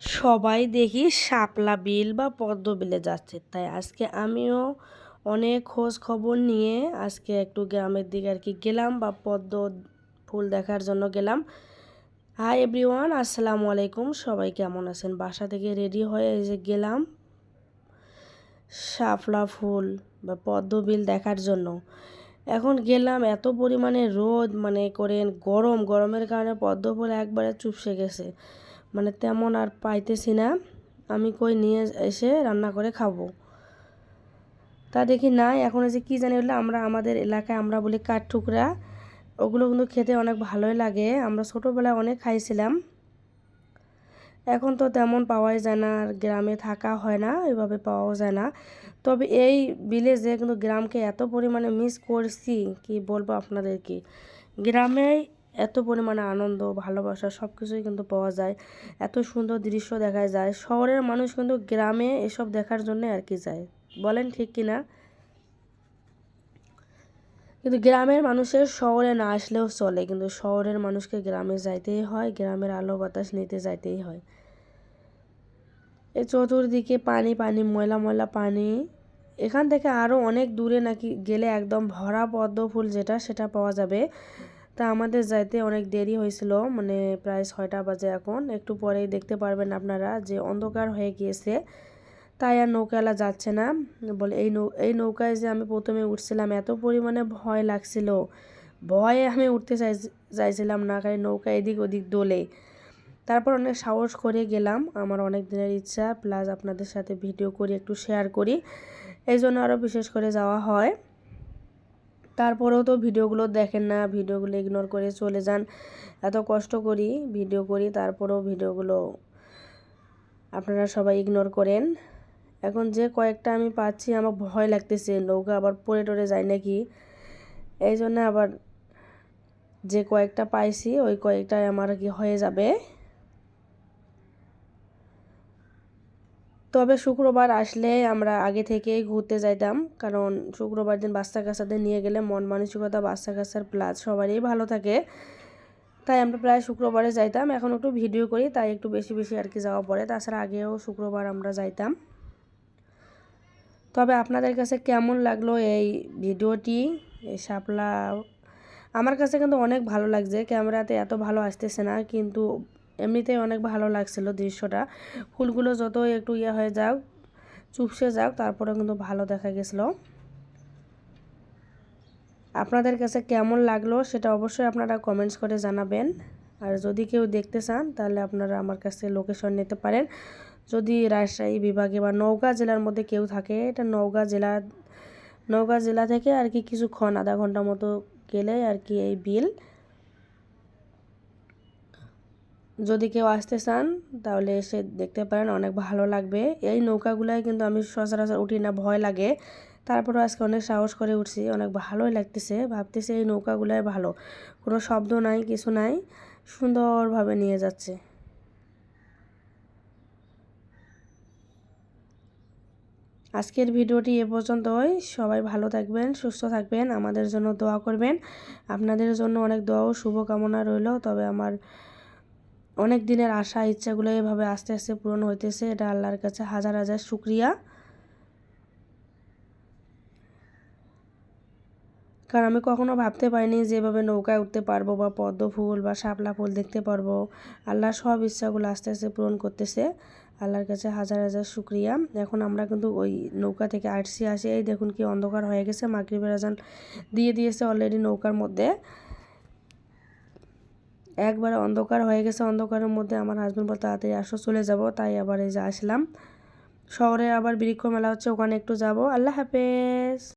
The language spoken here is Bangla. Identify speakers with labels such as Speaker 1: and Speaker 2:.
Speaker 1: সবাই দেখি শাপলা বিল বা পদ্ম বিলে যাচ্ছে। তাই আজকে আমিও অনেক খোঁজ খবর নিয়ে আজকে একটু গ্রামের দিকে আর কি গেলাম বা পদ্ম ফুল দেখার জন্য গেলাম। হাই এভরিওয়ান আসসালামু আলাইকুম। সবাই কেমন আছেন? বাসা থেকে রেডি হয়ে এই যে গেলাম শাপলা ফুল বা পদ্ম বিল দেখার জন্য। এখন গেলাম এত পরিমাণে রোদ মানে করেন গরম, গরমের কারণে পদ্ম ফুল একবারে চুপসে গেছে। মানে তেমন আর পাইতেছি না। আমি কই নিয়ে এসে রান্না করে খাব। তা দেখি নাই, এখন যে কী জানি হলো, আমরা আমাদের এলাকায় আমরা বলি কাঠ কাঠঠুকরা ওগুলো কিন্তু খেতে অনেক ভালোই লাগে। আমরা ছোটোবেলায় অনেক খাইছিলাম। এখন তো তেমন পাওয়াই যায় না, আর গ্রামে থাকা হয় না, এভাবে পাওয়াও যায় না। তবে এই ভিলেজে কিন্তু গ্রামকে এত পরিমাণে মিস করছি, কি বলব আপনাদেরকে? গ্রামে এত পরিমাণে আনন্দ, ভালোবাসা সব কিছুই কিন্তু পাওয়া যায়। এত সুন্দর দৃশ্য দেখা যায়। শহরের মানুষ কিন্তু গ্রামে এসব দেখার জন্য আর কি যায়। বলেন ঠিক কি না কিন্তু গ্রামের মানুষের শহরে না আসলেও চলে। কিন্তু শহরের মানুষকে গ্রামে যাইতেই হয়, গ্রামের আলো বাতাস নিতে যাইতেই হয়। এই চতুর্দিকে পানি পানি, ময়লা ময়লা, পানি। এখান থেকে আরও অনেক দূরে নাকি গেলে একদম ভরা পদ্ম ফুল যেটা, সেটা পাওয়া যাবে। তা আমাদের যাইতে অনেক দেরি হয়েছিল মানে প্রায় ছয়টা বাজে এখন। একটু পরেই দেখতে পারবেন আপনারা যে অন্ধকার হয়ে গিয়েছে, তাই আর নৌকালা যাচ্ছে না। বলে, এই নৌ, এই নৌকায় যে আমি প্রথমে উঠছিলাম, এত পরিমাণে ভয় লাগছিল। ভয়ে আমি উঠতে চাই চাইছিলাম না কারণ নৌকা এদিক ওদিক দোলে। তারপর অনেক সাহস করে গেলাম, আমার অনেক দিনের ইচ্ছা, প্লাস আপনাদের সাথে ভিডিও করি, একটু শেয়ার করি। এই জন্য আরও বিশেষ করে যাওয়া হয়। তারপরেও তো ভিডিওগুলো দেখেন না, ভিডিওগুলো ইগনোর করে চলে যান। এত কষ্ট করি ভিডিও করি, তারপরেও ভিডিওগুলো আপনারা সবাই ইগনোর করেন। এখন যে কয়েকটা আমি পাচ্ছি, আমার ভয় লাগতেছে, নৌকা আবার পড়ে টরে যায় নাকি? এই জন্য আবার যে কয়েকটা পাইছি, ওই কয়েকটাই আমার কি হয়ে যাবে? তবে শুক্রবার আসলে আমরা আগে থেকেই ঘুরতে যাইতাম। কারণ শুক্রবার দিন বাচ্চা কাচ্চাদের নিয়ে গেলে মন মানসিকতা বাচ্চা কাচ্চার প্লাস সবারই ভালো থাকে। তাই আমরা প্রায় শুক্রবারে যাইতাম। এখন একটু ভিডিও করি, তাই একটু বেশি বেশি আর কি যাওয়া পড়ে। তাছাড়া আগেও শুক্রবার আমরা যাইতাম। তবে আপনাদের কাছে কেমন লাগল এই ভিডিওটি? এই শাপলা আমার কাছে কিন্তু অনেক ভালো লাগছে। ক্যামেরাতে এত ভালো আসতেছে না, কিন্তু এমনিতেই অনেক ভালো লাগছিল দৃশ্যটা। ফুলগুলো যত একটু ইয়ে হয়ে যাক, চুপসে যাক তারপরে কিন্তু ভালো দেখা গেছিল। আপনাদের কাছে কেমন লাগল সেটা অবশ্যই আপনারা কমেন্টস করে জানাবেন। আর যদি কেউ দেখতে চান, তাহলে আপনারা আমার কাছে লোকেশন নিতে পারেন। যদি রাজশাহী বিভাগে বা নওগাঁ জেলার মধ্যে কেউ থাকে, এটা নওগাঁ জেলা নওগাঁ জেলা থেকে আর কি কিছুক্ষণ আধা ঘণ্টা মতো গেলে আর কি এই বিল যদি কেউ আসতে চান, তাহলে এসে দেখতে পারেন, অনেক ভালো লাগবে। এই নৌকাগুলাই কিন্তু আমি সচরাচর উঠি না, ভয় লাগে। তারপরে আজকে অনেক সাহস করে উঠছি, অনেক ভালোই লাগতেছে। ভাবতেছে এই নৌকাগুলাই ভালো। কোনো শব্দ নাই, কিছু নাই, সুন্দরভাবে নিয়ে যাচ্ছে। আজকের ভিডিওটি এ পর্যন্তই। সবাই ভালো থাকবেন, সুস্থ থাকবেন, আমাদের জন্য দোয়া করবেন। আপনাদের জন্য অনেক দোয়া ও শুভকামনা রইল। তবে আমার অনেক দিনের আশা, ইচ্ছাগুলো এভাবে আস্তে আস্তে পূরণ হইতেছে। এটা আল্লাহর কাছে হাজার হাজার শুক্রিয়া। কারণ আমি কখনো ভাবতে পারিনি যেভাবে নৌকায় উঠতে পারব বা পদ্ম ফুল বা শাপলা ফুল দেখতে পারব। আল্লাহ সব ইচ্ছাগুলো আস্তে আস্তে পূরণ করতেছে। আল্লাহর কাছে হাজার হাজার শুক্রিয়া। এখন আমরা কিন্তু ওই নৌকা থেকে আসছি, আসি, এই দেখুন কি অন্ধকার হয়ে গেছে। মাগরিবের আজান দিয়ে দিয়েছে অলরেডি নৌকার মধ্যে। একবারে অন্ধকার হয়ে গেছে, অন্ধকারের মধ্যে আমার হাজব্যান্ড বলতে তাড়াতাড়ি আসো, চলে যাব। তাই আবার এই যে আসলাম। শহরে আবার বৃক্ষ মেলা হচ্ছে, ওখানে একটু যাব। আল্লাহ হাফেজ।